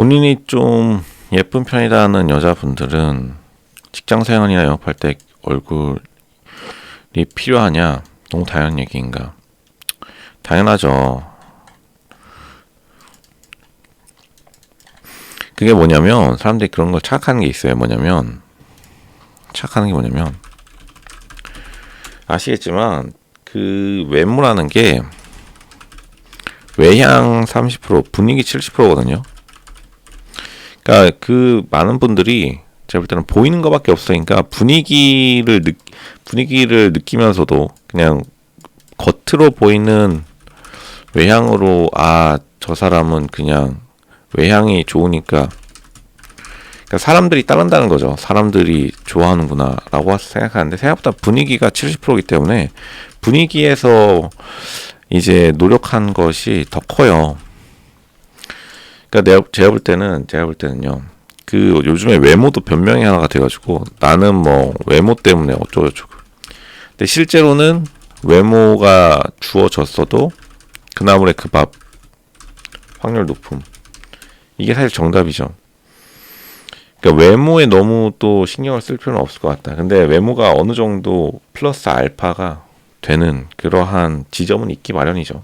본인이 좀 예쁜 편이라는 여자분들은 직장 생활이나 영업할 때 얼굴이 필요하냐? 너무 당연한 얘기인가? 당연하죠. 그게 뭐냐면 사람들이 그런 걸 착각하는 게 있어요. 뭐냐면 착각하는 게 뭐냐면 아시겠지만 그 외모라는 게 외향 30% 분위기 70%거든요. 그러니까 그 많은 분들이 제가 볼 때는 보이는 것밖에 없으니까 분위기를 느, 분위기를 느끼면서도 그냥 겉으로 보이는 외향으로 아 저 사람은 그냥 외향이 좋으니까 그러니까 사람들이 따른다는 거죠. 사람들이 좋아하는구나라고 생각하는데 생각보다 분위기가 70%이기 때문에 분위기에서 이제 노력한 것이 더 커요. 그러니까 내가 제가 볼 때는 제가 볼 때는요. 그 요즘에 외모도 변명이 하나가 돼가지고 나는 뭐 외모 때문에 어쩌고저쩌고. 근데 실제로는 외모가 주어졌어도 그나물의 그 밥 확률 높음. 이게 사실 정답이죠. 그러니까 외모에 너무 또 신경을 쓸 필요는 없을 것 같다. 근데 외모가 어느 정도 플러스 알파가 되는 그러한 지점은 있기 마련이죠.